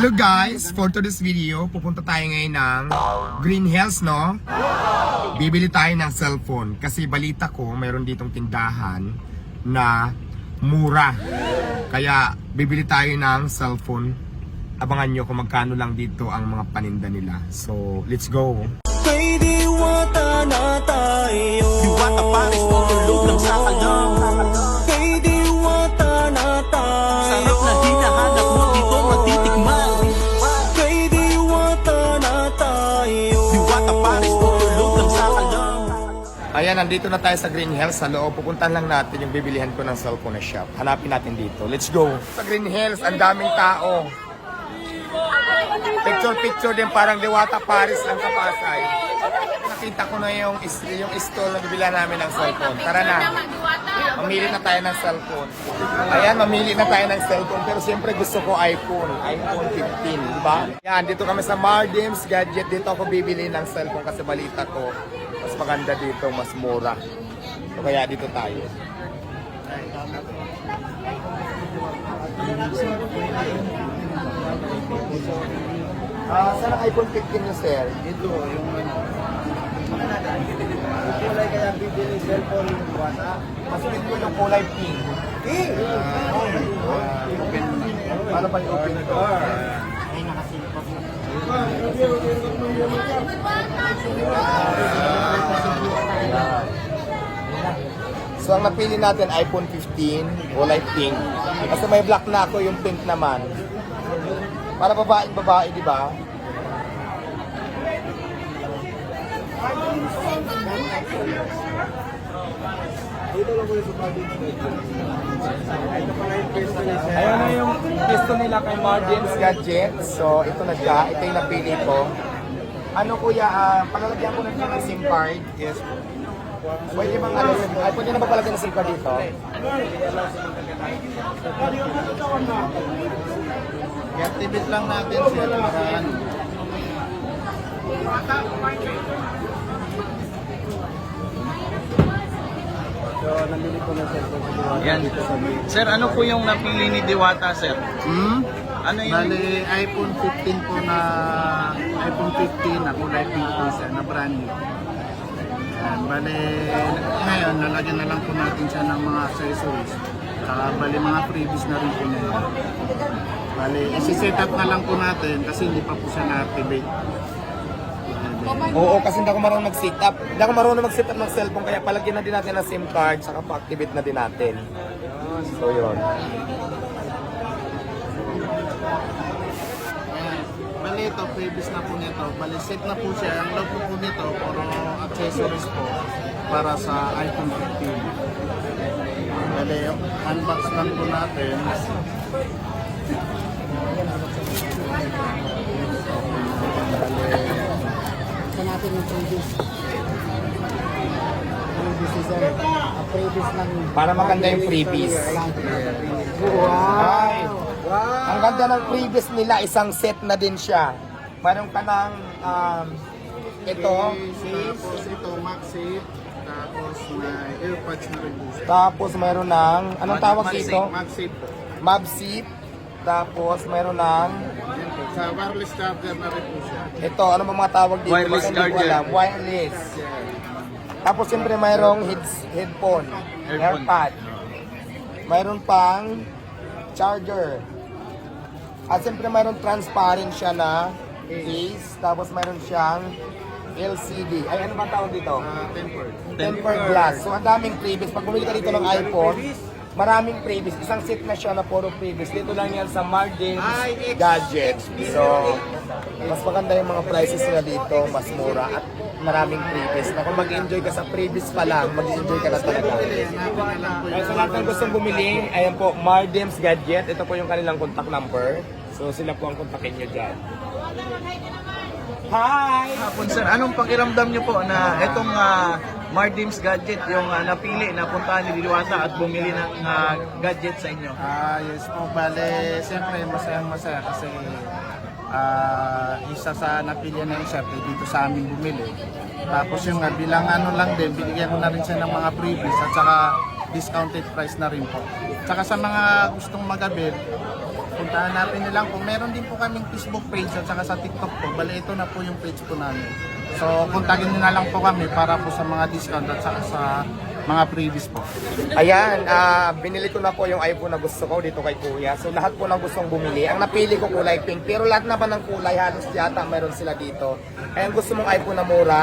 Hello guys! For today's video, pupunta tayo ngayon ng Green Hills, no? Bibili tayo ng cellphone kasi balita ko mayroon ditong tindahan na mura. Kaya bibili tayo ng cellphone. Abangan nyo kung magkano lang dito ang mga paninda nila. So, let's go! Kay diwata na tayo Diwata Paris Ayan, nandito na tayo sa Green Hills. Sa loob, pupuntahan lang natin yung bibilihan ko ng cellphone na shop. Hanapin natin dito. Let's go! Sa Green Hills, ang daming tao. Picture-picture din parang Diwata Paris lang sa Pasay. Nakita ko na yung, yung stall na bibilihan namin ng cellphone. Tara na. Mamili na tayo ng cellphone. Ayan, mamili na tayo ng cellphone. Pero siyempre gusto ko iPhone. iPhone 15, di ba? Yan, dito kami sa Mardims Gadget. Dito ako bibili ng cellphone kasi balita ko. Mas maganda dito, mas mura. So kaya dito tayo. Ah, saan ang iPhone 15 nyo, sir? Ito, yung ano. Yung kulay kaya bibili cellphone yung bata. Mas pin ko yung kulay pink. Eh! Para pa yung open ko. So ang napili natin iPhone 15, kulay pink. Kasi may black na ako, yung pink naman. Para babaeng babae, di ba? Dito lang muna sa pagod. Ito pala yung pwesto. Ayun na yung pisto nila kay Margins Gadget. So ito na siya, ito yung napili ko. Ano kuya, uh, palalagyan ko na siya ng SIM card. Yes. Pwede bang ano, ay, pwede na ba palagyan ng SIM card dito? I-activate lang natin sir para ano. So, nabili ko na Diwata Yan. dito sa May. Sir, ano po yung napili ni Diwata, sir? Hmm? Ano yung... Bali, iPhone 15 po na iPhone 15 na kulay pink po siya na brand new. Yan, bali, ngayon lalagyan na lang po natin siya ng mga accessories. Saka bali mga freebies na rin po niya. Bali, isi-set up na lang po natin kasi hindi pa po siya na-activate. Oo, kasi hindi ako marunong mag-set up. Hindi ako marunong mag-set up ng cellphone, kaya palagyan na din natin ng SIM card, saka pa-activate na din natin. So, yun. Bali ito, previous na po nito. Bali, set na po siya. Ang po po nito, puro accessories po para sa iPhone 15. Bali, unbox lang po natin. Para maganda yung freebies. Ay, ang ganda ng freebies nila, isang set na din siya. Meron ka ng, um, ito, Tapos ito, MagSafe. Tapos may earpods na rin tapos meron ng, anong tawag dito? Po. Mabsip, tapos meron ng. Sa wireless charger na rin po siya. ito, ano ba mga tawag dito? Wireless charger. alam. Wireless. Tapos siyempre mayroong heads, headphone, Earphone. airpod. Mayroon pang charger. At siyempre mayroon transparent siya na case. Tapos mayroon siyang LCD. Ay, ano ba tawag dito? Uh, tempered. Tempered glass. So, ang daming previous. Pag bumili ka dito ng iPhone, maraming previous. Isang set na siya na puro previous. Dito lang yan sa Margins Gadget. So, mas maganda yung mga prices nila dito. Mas mura at maraming previous. Na kung mag-enjoy ka sa previous pa lang, mag-enjoy ka na talaga. Na Kaya sa lahat ng gustong bumili, ayan po, Mardims Gadget. Ito po yung kanilang contact number. So, sila po ang kontakin nyo dyan. Hi! Hapon, sir, anong pakiramdam niyo po na itong ah, Mardims Gadget, yung ah, napili na puntahan ni Diwata at bumili ng ah, gadget sa inyo? Ah, yes po. Bale, siyempre masayang masaya kasi ah, isa sa napili ng shop eh, dito sa amin bumili. Tapos yung nga, bilang ano lang din, binigyan ko na rin siya ng mga freebies at saka discounted price na rin po. Tsaka sa mga gustong magabil, puntahan natin nilang po. Meron din po kaming Facebook page at saka sa TikTok po. Bali, ito na po yung page po namin. So, kontakin nyo na lang po kami para po sa mga discount at saka sa mga previous po. Ayan, ah, binili ko na po yung iPhone na gusto ko dito kay Kuya. So lahat po ng gustong bumili. Ang napili ko kulay pink. Pero lahat naman ng kulay halos yata meron sila dito. Kaya ang gusto mong iPhone na mura,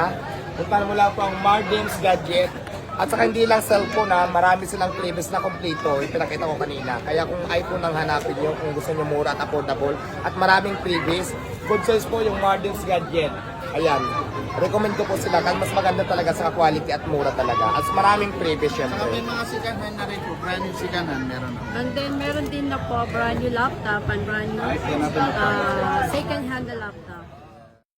punta mo lang po ang Mardims Gadget. At saka hindi lang cellphone na marami silang previous na kompleto, yung pinakita ko kanina. Kaya kung iPhone ang hanapin nyo, kung gusto nyo mura at affordable, at maraming previous, good choice po yung Mardims Gadget. Ayan, recommend ko po sila kasi mas maganda talaga sa quality at mura talaga. At maraming previous Saka syempre. may mga second hand na rin po. Brand new second hand meron na. And then meron din na po brand new laptop and brand new uh, second hand na laptop.